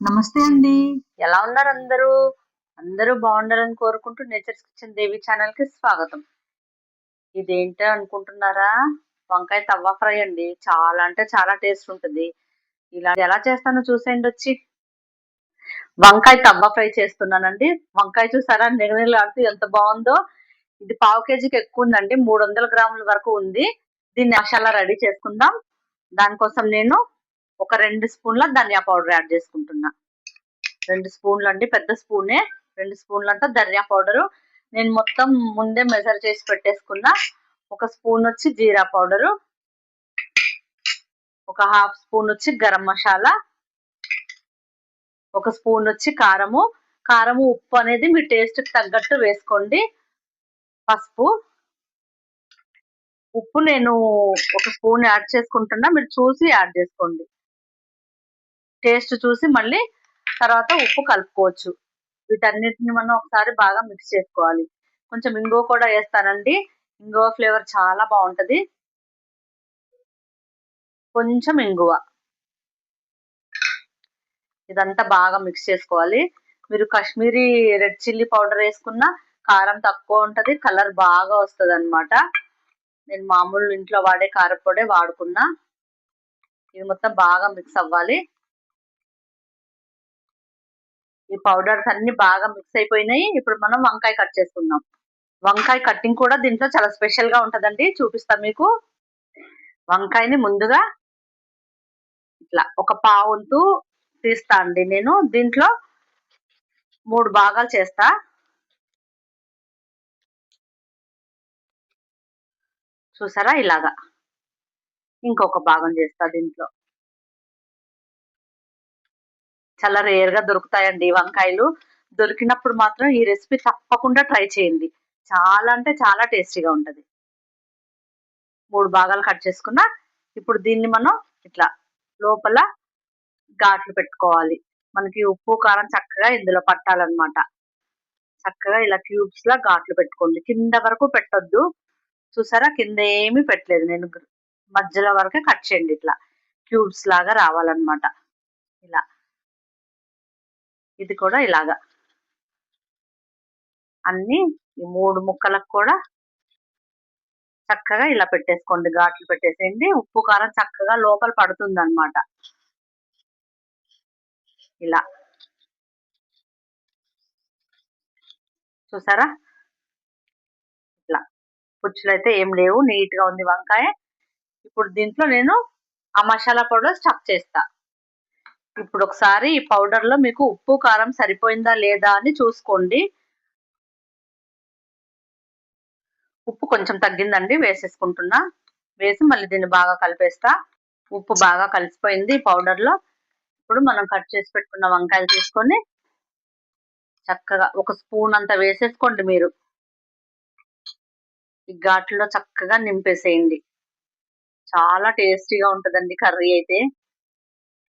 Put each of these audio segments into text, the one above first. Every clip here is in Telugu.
నమస్తే అండి. ఎలా ఉన్నారు అందరూ? అందరూ బాగుండాలని కోరుకుంటూ నేచర్స్ కిచెన్ దేవి ఛానల్కి స్వాగతం. ఇదేంటో అనుకుంటున్నారా? వంకాయ తవ్వ ఫ్రై అండి. చాలా అంటే చాలా టేస్ట్ ఉంటుంది. ఇలా ఎలా చేస్తానో చూసేయండి వచ్చి. వంకాయ తవ్వ ఫ్రై చేస్తున్నానండి. వంకాయ చూసారా? నిగనిలాడుతూ ఎంత బాగుందో. ఇది పావు కేజీకి ఎక్కువ ఉందండి. మూడు వందల గ్రాముల వరకు ఉంది. దీన్ని మసాలా రెడీ చేసుకుందాం. దానికోసం నేను ఒక రెండు స్పూన్ల ధనియా పౌడర్ యాడ్ చేసుకుంటున్నా. రెండు స్పూన్లు అండి పెద్ద స్పూనే. రెండు స్పూన్లు అంతా ధనియా పౌడరు. నేను మొత్తం ముందే మెజర్ చేసి పెట్టేసుకున్నా ఒక స్పూన్ వచ్చి జీరా పౌడరు. ఒక హాఫ్ స్పూన్ వచ్చి గరం మసాలా. ఒక స్పూన్ వచ్చి కారము. కారము ఉప్పు అనేది మీ టేస్ట్కి తగ్గట్టు వేసుకోండి. పసుపు. ఉప్పు నేను ఒక స్పూన్ యాడ్ చేసుకుంటున్నా. మీరు చూసి యాడ్ చేసుకోండి. టేస్ట్ చూసి మళ్ళీ తర్వాత ఉప్పు కలుపుకోవచ్చు. వీటన్నిటిని మనం ఒకసారి బాగా మిక్స్ చేసుకోవాలి. కొంచెం ఇంగో కూడా వేస్తానండి. ఇంగువ ఫ్లేవర్ చాలా బాగుంటుంది. కొంచెం ఇంగువ. ఇదంతా బాగా మిక్స్ చేసుకోవాలి. మీరు కాశ్మీరీ రెడ్ చిల్లీ పౌడర్ వేసుకున్న కారం తక్కువ ఉంటుంది కలర్ బాగా వస్తుంది అనమాట నేను మామూలు ఇంట్లో వాడే కారపొడే వాడుకున్నా. ఇది మొత్తం బాగా మిక్స్ అవ్వాలి. ఈ పౌడర్స్ అన్ని బాగా మిక్స్ అయిపోయినాయి. ఇప్పుడు మనం వంకాయ కట్ చేసుకుందాం. వంకాయ కట్టింగ్ కూడా దీంట్లో చాలా స్పెషల్గా ఉంటదండి. చూపిస్తాం మీకు. వంకాయని ముందుగా ఇట్లా ఒక పావుంతు తీస్తా అండి నేను. దీంట్లో మూడు భాగాలు చేస్తా. చూసారా? ఇలాగా. ఇంకొక భాగం చేస్తా దీంట్లో. చాలా రేర్గా దొరుకుతాయండి వంకాయలు. దొరికినప్పుడు మాత్రం ఈ రెసిపీ తప్పకుండా ట్రై చేయండి. చాలా అంటే చాలా టేస్టీగా ఉంటది. మూడు భాగాలు కట్ చేసుకున్నా ఇప్పుడు దీన్ని మనం ఇట్లా లోపల ఘాట్లు పెట్టుకోవాలి. మనకి ఉప్పు కారం చక్కగా ఇందులో పట్టాలన్నమాట. చక్కగా ఇలా క్యూబ్స్ లా ఘాట్లు పెట్టుకోండి. కింద వరకు పెట్టొద్దు. చూసారా? కింద ఏమీ పెట్టలేదు. నేను మధ్యలో వరకే కట్ చేయండి ఇట్లా. క్యూబ్స్ లాగా రావాలన్నమాట. ఇలా. ఇది కూడా ఇలాగా. అన్ని ఈ మూడు ముక్కలకు కూడా చక్కగా ఇలా పెట్టేసుకోండి. ఘాట్లు పెట్టేసేయండి. ఉప్పు కారం చక్కగా లోపల పడుతుంది అనమాట ఇలా. చూసారా? ఇట్లా పుచ్చులు అయితే ఏం లేవు. నీట్గా ఉంది వంకాయ. ఇప్పుడు దీంట్లో నేను ఆ మసాలా పౌడర్ స్టఫ్ చేస్తా. ఇప్పుడు ఒకసారి ఈ పౌడర్లో మీకు ఉప్పు కారం సరిపోయిందా లేదా అని చూసుకోండి. ఉప్పు కొంచెం తగ్గిందండి వేసేసుకుంటున్నా. వేసి మళ్ళీ దీన్ని బాగా కలిపేస్తా. ఉప్పు బాగా కలిసిపోయింది ఈ పౌడర్లో ఇప్పుడు మనం కట్ చేసి పెట్టుకున్న వంకాయలు తీసుకొని చక్కగా ఒక స్పూన్ అంత వేసేసుకోండి మీరు. ఈ ఘాట్లో చక్కగా నింపేసేయండి. చాలా టేస్టీగా ఉంటుందండి కర్రీ అయితే.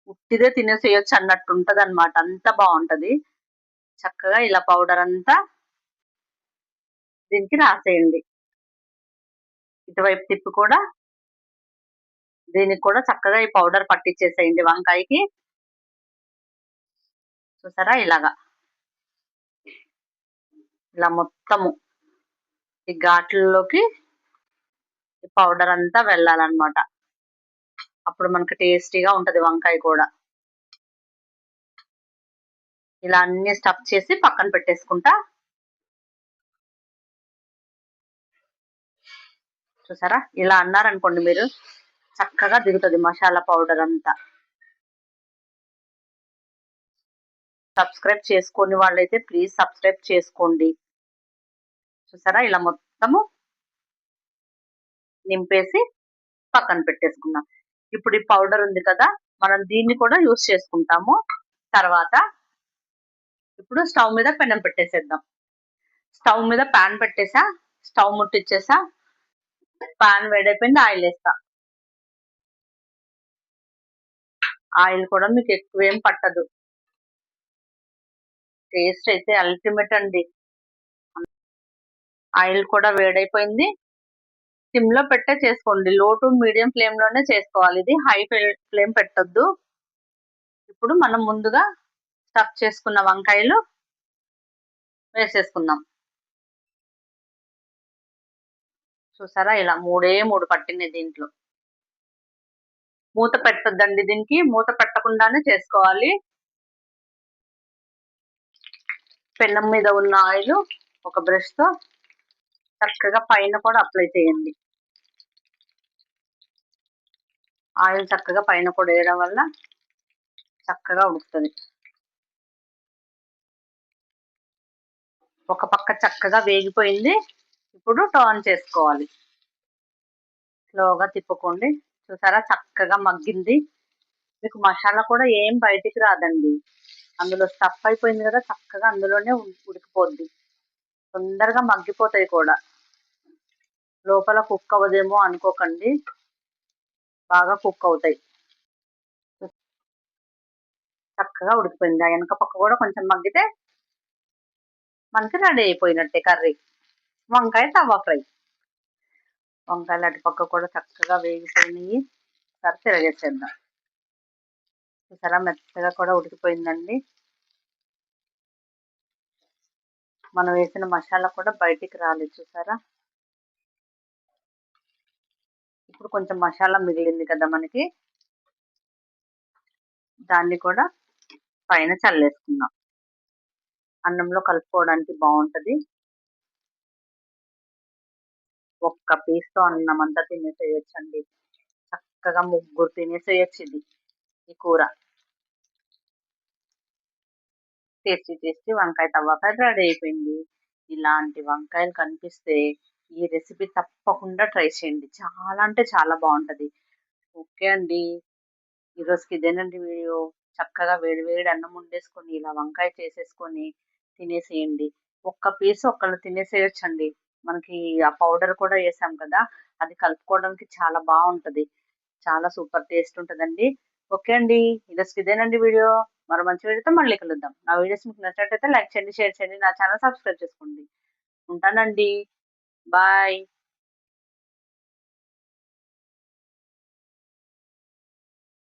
ఉట్టిదే తినేసేయచ్చు అన్నట్టు ఉంటది అనమాట అంత బాగుంటది చక్కగా ఇలా పౌడర్ అంతా దీనికి రాసేయండి. ఇటువైపు తిప్పి కూడా దీనికి కూడా చక్కగా ఈ పౌడర్ పట్టించేసేయండి వంకాయకి. చూసారా ఇలాగా. ఇలా మొత్తము ఈ ఘాట్లలోకి ఈ పౌడర్ అంతా వెళ్ళాలన్నమాట. అప్పుడు మనకి టేస్టీగా ఉంటది వంకాయ కూడా. ఇలా అన్ని స్టఫ్ చేసి పక్కన పెట్టేసుకుంటా. చూసారా? ఇలా అన్నారనుకోండి మీరు చక్కగా దిగుతుంది మసాలా పౌడర్ అంతా. సబ్స్క్రైబ్ చేసుకోని వాళ్ళైతే ప్లీజ్ సబ్స్క్రైబ్ చేసుకోండి. చూసారా? ఇలా మొత్తము నింపేసి పక్కన పెట్టేసుకున్నాం. ఇప్పుడు ఈ పౌడర్ ఉంది కదా మనం దీన్ని కూడా యూస్ చేసుకుంటాము. తర్వాత ఇప్పుడు స్టవ్ మీద పెనం పెట్టేసేద్దాం. స్టవ్ మీద ప్యాన్ పెట్టేసా స్టవ్ ముట్టిచ్చేసా పాన్ వేడైపోయింది ఆయిల్ వేస్తా. ఆయిల్ కూడా మీకు ఎక్కువ ఏం పట్టదు. టేస్ట్ అయితే అల్టిమేట్ అండి. ఆయిల్ కూడా వేడైపోయింది. సిమ్లో పెట్టే చేసుకోండి. లో టు మీడియం ఫ్లేమ్లోనే చేసుకోవాలి. ఇది హై ఫ్లేమ్ పెట్టొద్దు. ఇప్పుడు మనం ముందుగా స్టఫ్ చేసుకున్న వంకాయలు వేసేసుకుందాం. చూసారా? ఇలా మూడే మూడు పట్టింది దీంట్లో. మూత పెట్టద్దండి దీనికి. మూత పెట్టకుండానే చేసుకోవాలి. పెన్నం మీద ఉన్న ఆయిల్ ఒక బ్రష్తో చక్కగా పైన కూడా అప్లై చేయండి. ఆయిల్ చక్కగా పైన కూడా వేయడం వల్ల చక్కగా ఉడుకుతుంది. ఒక పక్క చక్కగా వేగిపోయింది. ఇప్పుడు టర్న్ చేసుకోవాలి. స్లోగా తిప్పుకోండి. చూసారా? చక్కగా మగ్గింది. మీకు మసాలా కూడా ఏం బయటికి రాదండి. అందులో స్టఫ్ అయిపోయింది కదా చక్కగా అందులోనే ఉడికిపోద్ది. తొందరగా మగ్గిపోతాయి కూడా. లోపల కుక్ అవ్వదేమో అనుకోకండి. బాగా కుక్ అవుతాయి. చక్కగా ఉడికిపోయింది. ఆ వెనక పక్క కూడా కొంచెం మగ్గితే మనకి రెడీ అయిపోయినట్టే కర్రీ. వంకాయ తవ్వ ఫ్రై. వంకాయలు అటుపక్క కూడా చక్కగా వేగిపోయినాయి. సరే తిరగేసేద్దాం. చూసారా మెత్తగా కూడా ఉడికిపోయిందండి. మనం వేసిన మసాలా కూడా బయటికి రాలేదు. చూసారా? ఇప్పుడు కొంచెం మసాలా మిగిలింది కదా మనకి. దాన్ని కూడా పైన చల్లేసుకుందాం అన్నంలో కలుపుకోవడానికి బాగుంటుంది. ఒక్క పీస్తో అన్నం అంతా తినేసేయచ్చండి. చక్కగా ముగ్గురు తినేసేయచ్చు ఇది ఈ కూర. టేస్టీ టేస్టీ వంకాయ తవ్వకాయ రెడీ అయిపోయింది. ఇలాంటి వంకాయలు కనిపిస్తే ఈ రెసిపీ తప్పకుండా ట్రై చేయండి. చాలా అంటే చాలా బాగుంటుంది. ఓకే అండి. ఈరోజుకి ఇదేనండి వీడియో. చక్కగా వేడి వేడి అన్నం వండేసుకొని ఇలా వంకాయ చేసేసుకొని తినేసేయండి. ఒక్క పీస్ ఒక్కళ్ళు తినేసేయచ్చండి. మనకి ఆ పౌడర్ కూడా వేసాం కదా అది కలుపుకోవడానికి చాలా బాగుంటుంది. చాలా సూపర్ టేస్ట్ ఉంటుందండి. ఓకే అండి. ఈరోజుకి ఇదేనండి వీడియో. మరో మంచి వీడియోతో మళ్ళీ కలుద్దాం. నా వీడియోస్ మీకు నచ్చినట్టయితే లైక్ చేయండి షేర్ చేయండి నా ఛానల్ సబ్స్క్రైబ్ చేసుకోండి. ఉంటానండి. Bye.